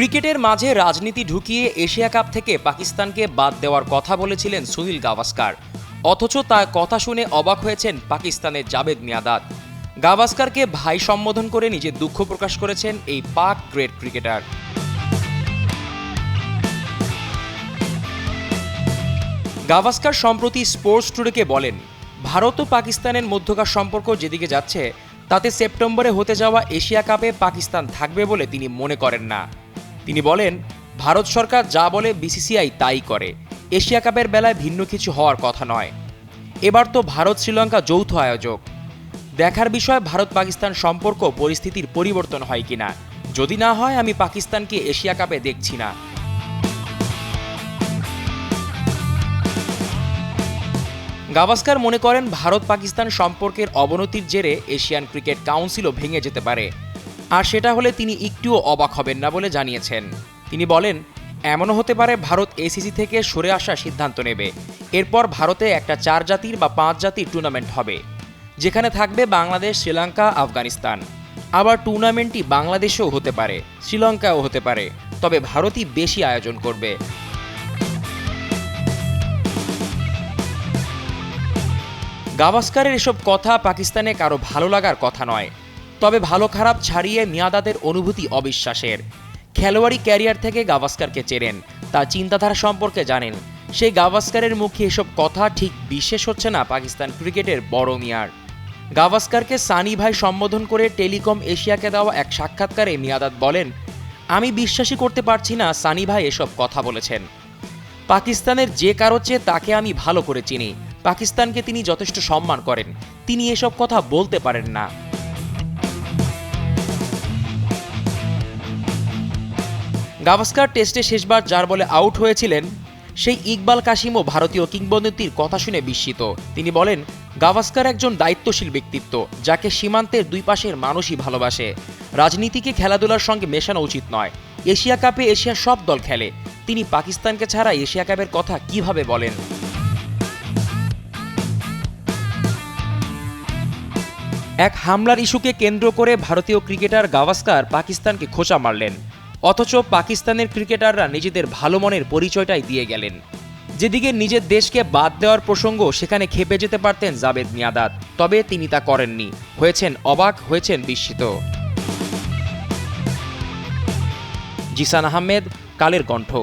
ক্রিকেটের মাঝে রাজনীতি ঢুকিয়ে এশিয়া কাপ থেকে পাকিস্তানকে বাদ দেওয়ার কথা বলেছিলেন সুনীল গাভাস্কার। অথচ তার কথা শুনে অবাক হয়েছেন পাকিস্তানের জাবেদ মিয়াদাদ গাভাস্কারকে ভাই সম্বোধন করে নিজের দুঃখ প্রকাশ করেছেন এই পাক গ্রেট ক্রিকেটার। গাভাস্কার সম্প্রতি স্পোর্টস টুডেকে বলেন, ভারত ও পাকিস্তানের মধ্যকার সম্পর্ক যেদিকে যাচ্ছে, তাতে সেপ্টেম্বরে হতে যাওয়া এশিয়া কাপে পাকিস্তান থাকবে বলে তিনি মনে করেন না। তিনি বলেন, ভারত সরকার যা বলে বিসিসিআই তাই করে। এশিয়া কাপের বেলায় ভিন্ন কিছু হওয়ার কথা নয়। এবার তো ভারত শ্রীলঙ্কা যৌথ আয়োজক। দেখার বিষয় ভারত পাকিস্তান সম্পর্ক পরিস্থিতির পরিবর্তন হয় কিনা? যদি না হয়, আমি পাকিস্তানকে এশিয়া কাপে দেখছি না। গাভাস্কার মনে করেন ভারত পাকিস্তান সম্পর্কের অবনতির জেরে এশিয়ান ক্রিকেট কাউন্সিলও ভেঙে যেতে পারে। আর সেটা হলে তিনি একটুও অবাক হবেন না বলে জানিয়েছেন। তিনি বলেন, এমনও হতে পারে ভারত এসিসি থেকে সরে আসার সিদ্ধান্ত নেবে। এরপর ভারতে একটা চার জাতির বা পাঁচ জাতির টুর্নামেন্ট হবে, যেখানে থাকবে বাংলাদেশ, শ্রীলঙ্কা, আফগানিস্তান। আবার টুর্নামেন্টটি বাংলাদেশেও হতে পারে, শ্রীলঙ্কাও হতে পারে, তবে ভারতই বেশি আয়োজন করবে। গাভাস্কারের এসব কথা পাকিস্তানে কারও ভালো লাগার কথা নয়। তবে ভালো খারাপ ছাড়িয়ে মিয়াদাদের অনুভূতি অবিশ্বাসের। খেলোয়াড়ি ক্যারিয়ার থেকে গাভাস্কারকে চেনেন, তা চিন্তাধারা সম্পর্কে জানেন। সেই গাভাস্কারের মুখে এসব কথা ঠিক বিশেষ হচ্ছে না পাকিস্তান ক্রিকেটের বড় মিয়ার। গাভাস্কারকে সানি ভাই সম্বোধন করে টেলিকম এশিয়াকে দেওয়া এক সাক্ষাৎকারে মিয়াদাদ বলেন, আমি বিশ্বাসই করতে পারছি না সানি ভাই এসব কথা বলেছেন। পাকিস্তানের যে কারও চেয়ে তাকে আমি ভালো করে চিনি। পাকিস্তানকে তিনি যথেষ্ট সম্মান করেন। তিনি এসব কথা বলতে পারেন না। গাভাস্কার টেস্টে শেষবার যার বলে আউট হয়েছিলেন, সেই ইকবাল কাশিমও ভারতীয় কিংবদন্তির কথা শুনে বিস্মিত। তিনি বলেন, গাভাস্কার একজন দায়িত্বশীল ব্যক্তিত্ব, যাকে সীমান্তের দুই পাশের মানুষই ভালোবাসে। রাজনীতিকে খেলাধুলার সঙ্গে মেশানো উচিত নয়। এশিয়া কাপে এশিয়ার সব দল খেলে। তিনি পাকিস্তানকে ছাড়া এশিয়া কাপের কথা কীভাবে বলেন? এক হামলার ইস্যুকে কেন্দ্র করে ভারতীয় ক্রিকেটার গাভাস্কার পাকিস্তানকে খোঁচা মারলেন। অথচ পাকিস্তানের ক্রিকেটাররা নিজেদের ভালো মনের পরিচয়টাই দিয়ে গেলেন। যেদিকে নিজের দেশকে বাদ দেওয়ার প্রসঙ্গ, সেখানে খেপে যেতে পারতেন জাবেদ মিয়াদাদ তবে তিনি তা করেননি। হয়েছেন অবাক, হয়েছেন বিস্মিত। জিসান আহমেদ, কালের কণ্ঠ।